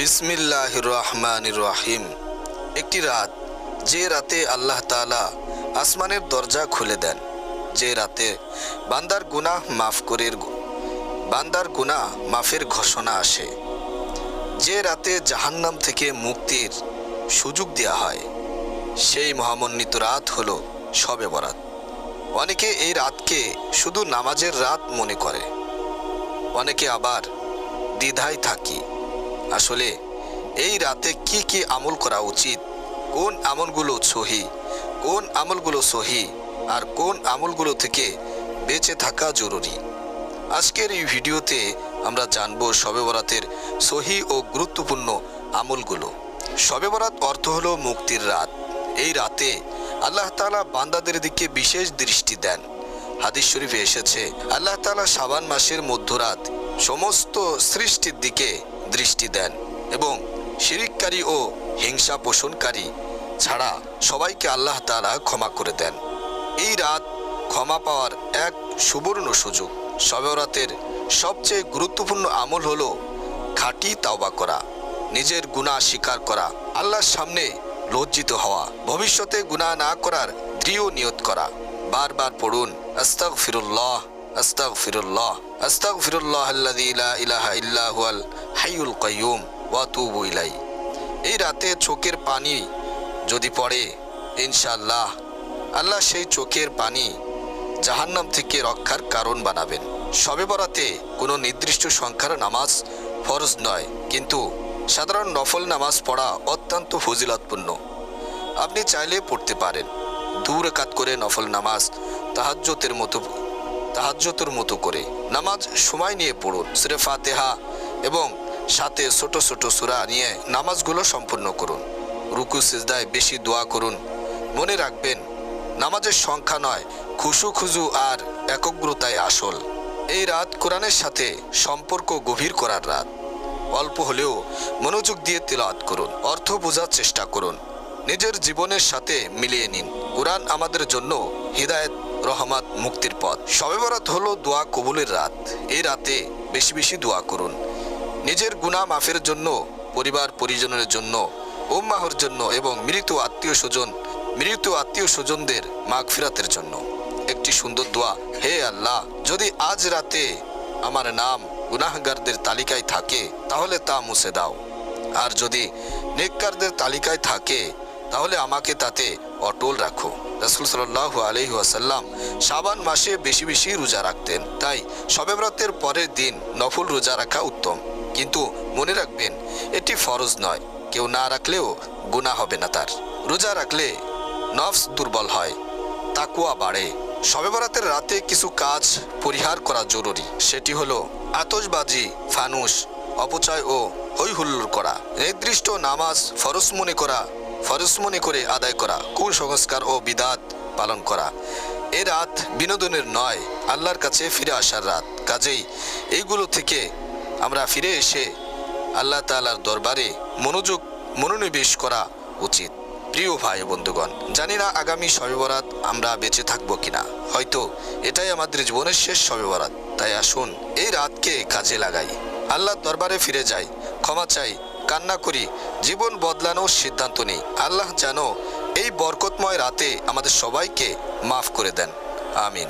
বিসমিল্লাহ রহমান রহিম একটি রাত, যে রাতে আল্লাহ তাআলা আসমানের দরজা খুলে দেন, যে রাতে বান্দার গুনাহ মাফ করে বান্দার গুনাহ মাফের ঘোষণা আসে। যে রাতে জাহান্নাম থেকে মুক্তির সুযোগ দেওয়া হয়, সেই মহামন্বিত রাত হলো শবে বরাত। অনেকে এই রাতকে শুধু নামাজের রাত মনে করে, অনেকে আবার দ্বিধায় থাকি। আসলে এই রাতে কি কি আমল করা উচিত? কোন আমলগুলো সহি? কোন আমলগুলো সহি? আর কোন আমলগুলো থেকে বেঁচে থাকা জরুরি? আজকের এই ভিডিওতে আমরা জানব শবে বরাতের সহি ও গুরুত্বপূর্ণ আমলগুলো। শবে বরাত অর্থ হলো মুক্তির রাত। এই রাতে আল্লাহ তাআলা বান্দাদের দিকে বিশেষ দৃষ্টি দেন। হাদিস শরীফে এসেছে, আল্লাহ তাআলা শাবান মাসের মধ্যরাত সমস্ত সৃষ্টির দিকে দৃষ্টি দেন এবং শিরিককারী ও হিংসা পোষণকারী ছাড়া সবাইকে আল্লাহ তাআলা ক্ষমা করে দেন। এই রাত ক্ষমা পাওয়ার এক সুবর্ণ সুযোগ। সবেরাতের সবচেয়ে গুরুত্বপূর্ণ আমল হলো খাঁটি তাওবা করা, নিজের গুনাহ স্বীকার করা, আল্লাহর সামনে লজ্জিত হওয়া, ভবিষ্যতে গুনাহ না করার দৃঢ় নিয়ত করা। বারবার পড়ুন আস্তাগ ফিরুল্লাহ আস্তাগ ফিরুল্লাহ আস্তাগ ফিরুল্লাহ আল্লাযী লা ইলাহা ইল্লা কাইয়ুম, ওয়া তুবু ইলাই এই রাতে চোখের পানি যদি পড়ে, ইনশাআল্লাহ আল্লাহ সেই চোখের পানি জাহান্নাম থেকে রক্ষার কারণ বানাবেন। সবে বরাতে কোনো নির্দিষ্ট সংখ্যার নামাজ ফরজ নয়, কিন্তু সাধারণ নফল নামাজ পড়া অত্যন্ত ফজিলতপূর্ণ। আপনি চাইলে পড়তে পারেন। দূর কাত করে নফল নামাজ তাহাজ্জতের মতো তাহাজ্জতের মতো করে। নামাজ সময় নিয়ে পড়ুন, সুরে ফাতেহা এবং সাথে ছোট ছোট সুরা নিয়ে নামাজগুলো সম্পূর্ণ করুন। রুকু, সিজদায় বেশি দোয়া করুন। মনে রাখবেন, নামাজের সংখ্যা নয়, খুশু, খুজু আর একগ্রতায় আসল। এই রাত কোরআনের সাথে সম্পর্ক গভীর করার রাত। অল্প হলেও মনোযোগ দিয়ে তেলাওয়াত করুন, অর্থ বোঝার চেষ্টা করুন। নিজের জীবনের সাথে মিলিয়ে নিন। কোরআন আমাদের জন্য হৃদায়ত, রহমাত, মুক্তির পথ। শবে বরাত হলো দোয়া কবুলের রাত। এই রাতে বেশি বেশি দোয়া করুন। নিজের গুনাহ মাফের জন্য, পরিবার পরিজনের জন্য, উম্মাহর জন্য এবং মৃত আত্মীয় স্বজন, মৃত আত্মীয় স্বজনদের মাগ ফিরাতের জন্য। একটি সুন্দর দোয়া, হে আল্লাহ, যদি আজ রাতে আমার নাম গুনাহগারদের তালিকায় থাকে, তাহলে তা মুছে দাও। আর যদি নেককারদের তালিকায় থাকে, তাহলে আমাকে তাতে অটল রাখো। রসুল সাল্লাহ আলহি আসাল্লাম সাবান মাসে বেশি বেশি রোজা রাখতেন। তাই শবে পরের দিন নফল রোজা রাখা উত্তম। কিন্তু মনে রাখবেন, এটি ফরজ নয়। কেউ না রাখলেও গুনাহ হবে না তার। রোজা রাখলে নফস দুর্বল হয়, তাকুয়া বাড়ে। শবে বরাতের রাতে কিছু কাজ পরিহার করা জরুরি। সেটি হলো আতশবাজি ফানুস অপচয় ও হৈ হুল্লোড় করা। নির্দিষ্ট নামাজ ফরজ মনে করা, ফরজ মনে করে আদায় করা। কুসংস্কার ও বিদাত পালন করা। এ রাত বিনোদনের নয়, আল্লাহর কাছে ফিরে আসার রাত। কাজেই এইগুলো থেকে আমরা ফিরে এসে আল্লাহ তাআলার দরবারে মনোযোগ, মনোনিবেশ করা উচিত। প্রিয় ভাই বন্ধুগণ, জানি না আগামী শবে বরাত আমরা বেঁচে থাকব কিনা। হয়তো এটাই আমাদের জীবনের শেষ শবে বরাত তাই আসুন এই রাতকে কাজে লাগাই। আল্লাহর দরবারে ফিরে যাই, ক্ষমা চাই, কান্না করি, জীবন বদলানোর সিদ্ধান্ত নেই। আল্লাহ যেন এই বরকতময় রাতে আমাদের সবাইকে মাফ করে দেন। আমিন।